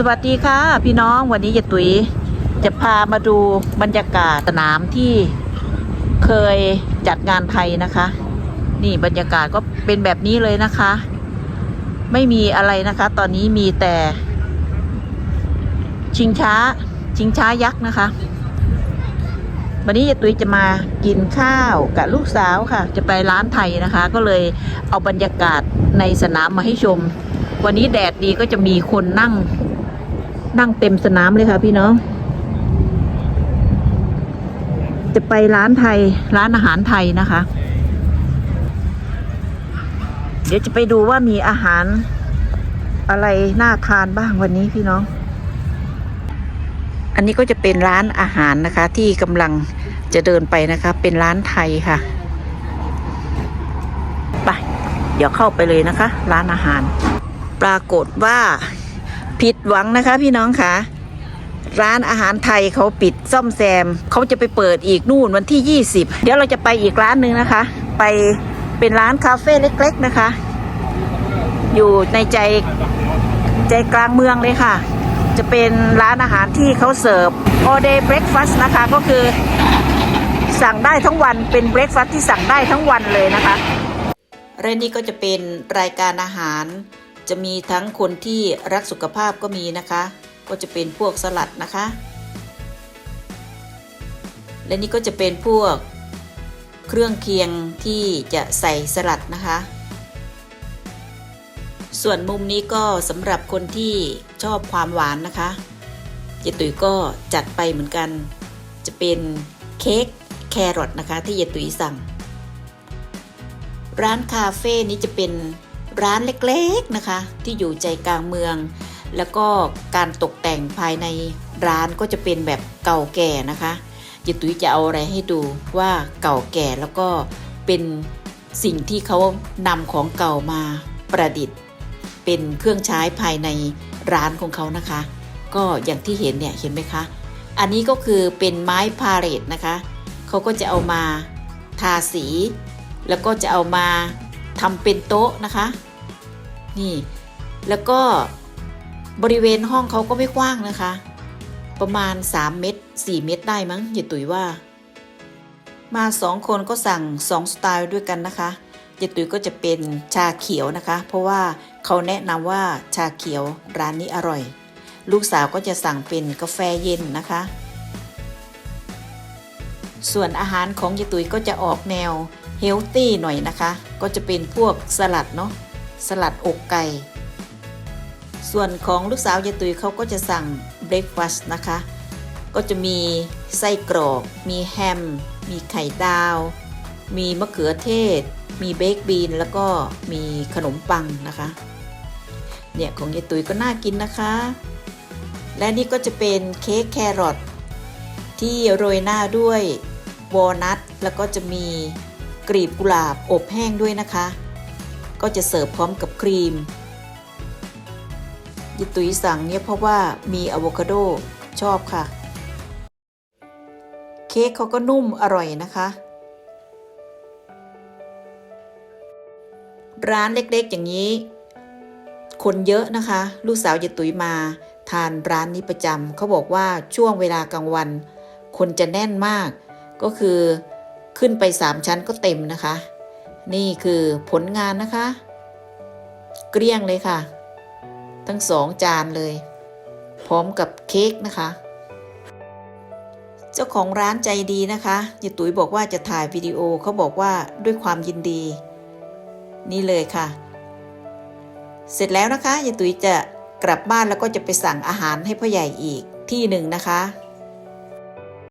สวัสดีค่ะ พี่น้องวันนี้ยายตุ๋ยจะพามาดูบรรยากาศสนามที่เคยจัดงานไทยนะคะ นี่บรรยากาศก็เป็นแบบนี้เลยนะคะ ไม่มีอะไรนะคะ ตอนนี้มีแต่ ชิงช้า ชิงช้ายักษ์นะคะ วันนี้ยายตุ๋ยจะมากินข้าวกับลูกสาวค่ะ จะไปร้านไทยนะคะ ก็เลยเอาบรรยากาศในสนามมาให้ชมวันนี้แดดดีก็จะมีคนนั่ง นั่งเต็มสนามเลยค่ะ พี่น้อง จะไปร้านไทย ร้านอาหารไทยนะคะ เดี๋ยวจะไปดูว่ามีอาหารอะไรน่าทานบ้างวันนี้พี่น้อง อันนี้ก็จะเป็นร้านอาหารนะคะ ที่กำลังจะเดินไปนะคะ เป็นร้านไทยค่ะ ไป เดี๋ยวเข้าไปเลยนะคะ ร้านอาหาร ปรากฏว่า ผิดหวังนะคะพี่น้องคะร้านอาหารไทยเขาปิดซ่อมแซม เขาจะไปเปิดอีกนู่นวันที่ 20 เดี๋ยวเราจะไปอีกร้านหนึ่งนะคะ ไปเป็นร้านคาเฟ่เล็ก ๆนะคะ อยู่ในใจใจกลางเมืองเลยค่ะ จะเป็นร้านอาหารที่เขาเสิร์ฟ all day breakfast นะคะก็คือ สั่งได้ทั้งวันเป็น breakfast ที่สั่งได้ทั้งวันเลยนะคะและนี่ก็จะเป็นรายการอาหาร จะมีทั้งคนที่รักสุขภาพก็มีนะคะ ก็จะเป็นพวกสลัดนะคะ และนี่ก็จะเป็นพวกเครื่องเคียงที่จะใส่สลัดนะคะ ส่วนมุมนี้ก็สำหรับคนที่ชอบความหวานนะคะเจตุ๋ยก็จัดไปเหมือนกัน จะเป็นเค้กแครอทนะคะที่เยตุ๋ยสั่ง ร้านคาเฟ่นี้จะเป็น ร้านเล็กๆนะคะ ที่อยู่ใจกลางเมือง แล้วก็การตกแต่งภายในร้านก็จะเป็นแบบเก่าแก่นะคะยตุ้ยจะเอาอะไรให้ดูว่าเก่าแก่แล้วก็เป็นสิ่งที่เขานำของเก่ามาประดิษฐ์ เป็นเครื่องใช้ภายในร้านของเขานะคะ ก็อย่างที่เห็นเนี่ยเห็นไหมคะ อันนี้ก็คือเป็นไม้พาเรตนะคะเขาก็จะเอามาทาสี แล้วก็จะเอามาทำเป็นโต๊ะนะคะ นี่ แล้วก็บริเวณห้องเขาก็ไม่กว้างนะคะ ประมาณ 3 เมตร 4 เมตรได้มั้งอย่าตุ๋ยว่า มาสองคนก็สั่งสองสไตล์ด้วยกันนะคะยายตุ๋ยก็จะเป็นชาเขียวนะคะ เพราะว่าเขาแนะนำว่าชาเขียวร้านนี้อร่อย ลูกสาวก็จะสั่งเป็นกาแฟเย็นนะคะ ส่วนอาหารของยายตุ๋ยก็จะออกแนวเฮลตี้หน่อยนะคะ ก็จะเป็นพวกสลัดเนาะ สลัดอกไก่ ส่วนของลูกสาวยายตุยเขาก็จะสั่งเบรคฟาสต์นะคะ ก็จะมีไส้กรอก มีแฮม มีไข่ดาว มีมะเขือเทศ มีเบคบีน แล้วก็มีขนมปังนะคะ เนี่ยของยายตุยก็น่ากินนะคะ และนี่ก็จะเป็นเค้กแครอทที่โรยหน้าด้วยวอลนัทแล้วก็จะมีกลีบกุหลาบอบแห้งด้วยนะคะ ก็จะเสิร์ฟพร้อมกับครีมยิตุยสั่งเนี่ยเพราะว่ามีอะโวคาโดชอบค่ะ เค้กเขาก็นุ่มอร่อยนะคะ ร้านเล็กๆอย่างนี้ คนเยอะนะคะ ลูกสาวยิตุยมา ทานร้านนี้ประจำเขาบอกว่าช่วงเวลากลางวัน คนจะแน่นมาก ก็คือขึ้นไปสามชั้นก็เต็มนะคะ นี่คือผลงานนะคะ เกลี้ยงเลยค่ะ ทั้งสองจานเลย พร้อมกับเค้กนะคะ เจ้าของร้านใจดีนะคะยายตุ๋ยบอกว่าจะถ่ายวิดีโอเขาบอกว่าด้วยความยินดี นี่เลยค่ะ เสร็จแล้วนะคะยายตุ๋ยจะกลับบ้านแล้วก็จะไปสั่งอาหารให้พ่อใหญ่อีกที่หนึ่งนะคะ